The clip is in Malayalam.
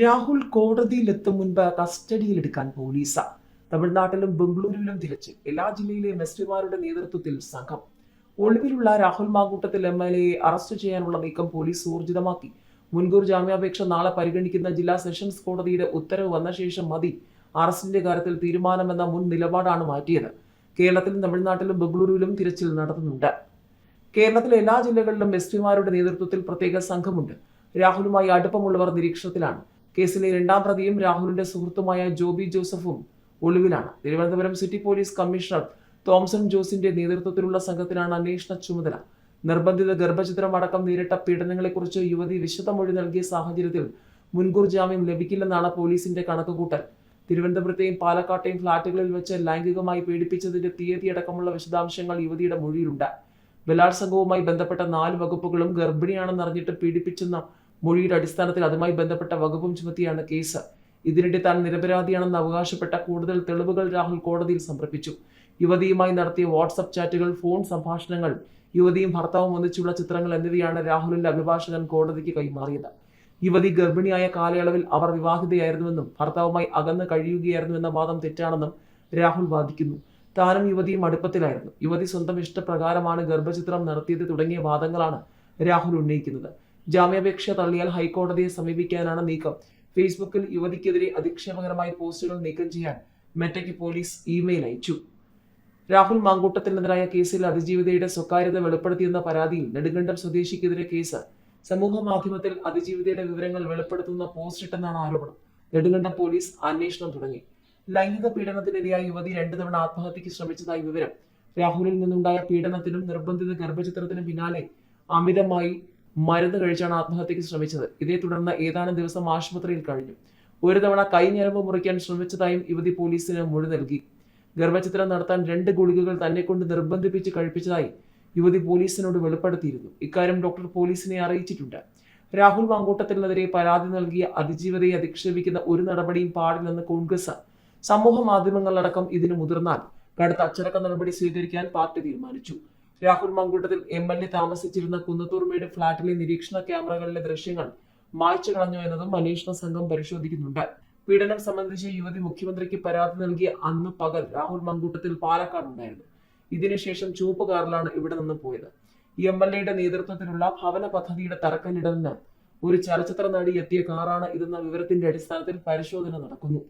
രാഹുൽ കോടതിയിലെത്തും മുൻപ് കസ്റ്റഡിയിൽ കസ്റ്റഡിയിലെടുക്കാൻ പോലീസ. തമിഴ്നാട്ടിലും ബംഗളൂരുവിലും തിരച്ചിൽ എല്ലാ ജില്ലയിലെയും എസ് പിമാരുടെ നേതൃത്വത്തിൽ സംഘം. ഒളിവിലുള്ള രാഹുൽ മാങ്കൂട്ടത്തിൽ എം എൽ എയെ അറസ്റ്റ് ചെയ്യാനുള്ള നീക്കം പോലീസ് ഊർജിതമാക്കി. മുൻകൂർ ജാമ്യാപേക്ഷ നാളെ പരിഗണിക്കുന്ന ജില്ലാ സെഷൻസ് കോടതിയുടെ ഉത്തരവ് വന്ന ശേഷം മതി. അറസ്റ്റിന്റെ കാര്യത്തിൽ തീരുമാനമെന്ന മുൻ നിലപാടാണ് മാറ്റിയത്. കേരളത്തിലും തമിഴ്നാട്ടിലും ബംഗളൂരുവിലും തിരച്ചിൽ നടത്തുന്നുണ്ട്. കേരളത്തിലെ എല്ലാ ജില്ലകളിലും എസ് പിമാരുടെ നേതൃത്വത്തിൽ പ്രത്യേക സംഘമുണ്ട്. രാഹുലുമായി അടുപ്പമുള്ളവർ നിരീക്ഷണത്തിലാണ്. കേസിലെ രണ്ടാം പ്രതിയും രാഹുലിന്റെ സുഹൃത്തുമായ ജോബി ജോസഫും ഒളിവിലാണ്. Thiruvananthapuram city police commissioner Thomson ജോസിന്റെ നേതൃത്വത്തിലുള്ള സംഘത്തിനാണ് അന്വേഷണ ചുമതല. നിർബന്ധിത ഗർഭചിത്രം അടക്കം നേരിട്ട പീഡനങ്ങളെക്കുറിച്ച് യുവതി വിശദമൊഴി നൽകിയ സാഹചര്യത്തിൽ മുൻകൂർ ജാമ്യം ലഭിക്കില്ലെന്നാണ് പോലീസിന്റെ കണക്കുകൂട്ടൽ. തിരുവനന്തപുരത്തെയും പാലക്കാട്ടെയും ഫ്ളാറ്റുകളിൽ വെച്ച് ലൈംഗികമായി പീഡിപ്പിച്ചതിന്റെ തീയതി അടക്കമുള്ള വിശദാംശങ്ങൾ യുവതിയുടെ മൊഴിയിലുണ്ട്. ബലാത്സംഗവുമായി ബന്ധപ്പെട്ട നാല് വകുപ്പുകളും ഗർഭിണിയാണെന്നറിഞ്ഞിട്ട് പീഡിപ്പിച്ചെന്ന മൊഴിയുടെ അടിസ്ഥാനത്തിൽ അതുമായി ബന്ധപ്പെട്ട വകുപ്പും ചുമത്തിയാണ് കേസ്. ഇതിനിടെ താൻ നിരപരാധിയാണെന്ന് അവകാശപ്പെട്ട കൂടുതൽ തെളിവുകൾ രാഹുൽ കോടതിയിൽ സമർപ്പിച്ചു. യുവതിയുമായി നടത്തിയ വാട്സപ്പ് ചാറ്റുകൾ ഫോൺ സംഭാഷണങ്ങൾ യുവതിയും ഭർത്താവും ഒന്നിച്ചുള്ള ചിത്രങ്ങൾ എന്നിവയാണ് രാഹുലിന്റെ അഭിഭാഷകൻ കോടതിക്ക് കൈമാറിയത്. യുവതി ഗർഭിണിയായ കാലയളവിൽ അവർ വിവാഹിതയായിരുന്നുവെന്നും ഭർത്താവുമായി അകന്ന് കഴിയുകയായിരുന്നുവെന്ന വാദം തെറ്റാണെന്നും രാഹുൽ വാദിക്കുന്നു. താനും യുവതിയും അടുപ്പത്തിലായിരുന്നു. യുവതി സ്വന്തം ഇഷ്ടപ്രകാരമാണ് ഗർഭചിത്രം നടത്തിയത് തുടങ്ങിയ വാദങ്ങളാണ് രാഹുൽ ഉന്നയിക്കുന്നത്. ജാമ്യാപേക്ഷ തള്ളിയാൽ ഹൈക്കോടതിയെ സമീപിക്കാനാണ് നീക്കം. ഫേസ്ബുക്കിൽ യുവതിക്കെതിരെ അധിക്ഷേപകരമായ പോസ്റ്റുകൾ നീക്കം ചെയ്യാൻ മെറ്റയ്ക്ക് പോലീസ് ഇമെയിൽ അയച്ചു. രാഹുൽ മാങ്കൂട്ടത്തിനെതിരായ കേസിൽ അതിജീവിതയുടെ സ്വകാര്യത വെളിപ്പെടുത്തിയെന്ന പരാതിയിൽ നെടുങ്കണ്ടം സ്വദേശിക്കെതിരെ കേസ്. സമൂഹ മാധ്യമത്തിൽ അതിജീവിതയുടെ വിവരങ്ങൾ വെളിപ്പെടുത്തുന്ന പോസ്റ്റ് ഇട്ടെന്നാണ് ആരോപണം. നെടുങ്കണ്ടം പോലീസ് അന്വേഷണം തുടങ്ങി. ലൈംഗിക പീഡനത്തിനിരയായ യുവതി രണ്ടു തവണ ആത്മഹത്യക്ക് ശ്രമിച്ചതായി വിവരം. രാഹുലിൽ നിന്നുണ്ടായ പീഡനത്തിനും നിർബന്ധിത ഗർഭചിത്രത്തിനും പിന്നാലെ അമിതമായി മരുന്ന് കഴിച്ചാണ് ആത്മഹത്യക്ക് ശ്രമിച്ചത്. ഇതേ തുടർന്ന് ഏതാനും ദിവസം ആശുപത്രിയിൽ കഴിഞ്ഞു. ഒരു തവണ കൈ ഞരമ്പ് മുറിക്കാൻ ശ്രമിച്ചതായും യുവതി പോലീസിന് മൊഴി നൽകി. ഗർഭചിത്രം നടത്താൻ രണ്ട് ഗുളികകൾ തന്നെ കൊണ്ട് നിർബന്ധിപ്പിച്ച് കഴിപ്പിച്ചതായി യുവതി പോലീസിനോട് വെളിപ്പെടുത്തിയിരുന്നു. ഇക്കാര്യം ഡോക്ടർ പോലീസിനെ അറിയിച്ചിട്ടുണ്ട്. രാഹുൽ മാങ്കൂട്ടത്തിനെതിരെ പരാതി നൽകിയ അതിജീവതയെ അധിക്ഷേപിക്കുന്ന ഒരു നടപടിയും പാടില്ലെന്ന് കോൺഗ്രസ് സമൂഹ മാധ്യമങ്ങളടക്കം ഇതിന് മുതിർന്നാൽ കടുത്ത അച്ചടക്ക നടപടി സ്വീകരിക്കാൻ പാർട്ടി തീരുമാനിച്ചു. Rahul Mamkootathil M L A താമസിച്ചിരുന്ന കുന്നത്തൂർമയുടെ ഫ്ളാറ്റിലെ നിരീക്ഷണ ക്യാമറകളിലെ ദൃശ്യങ്ങൾ മായ്ച്ചു കളഞ്ഞു എന്നതും അന്വേഷണ സംഘം പരിശോധിക്കുന്നുണ്ട്. പീഡനം സംബന്ധിച്ച് യുവതി മുഖ്യമന്ത്രിക്ക് പരാതി നൽകിയ അന്ന് പകൽ രാഹുൽ മങ്കൂട്ടത്തിൽ പാലക്കാട് ഉണ്ടായിരുന്നു ഇതിനുശേഷം ചുവപ്പ് കാറിലാണ് ഇവിടെ നിന്ന് പോയത്. എം എൽ എയുടെ നേതൃത്വത്തിലുള്ള ഭവന പദ്ധതിയുടെ തറക്കല്ലിടലിന് ഒരു ചലച്ചിത്ര നടി എത്തിയ കാറാണ് ഇതെന്ന വിവരത്തിന്റെ അടിസ്ഥാനത്തിൽ പരിശോധന നടക്കുന്നു.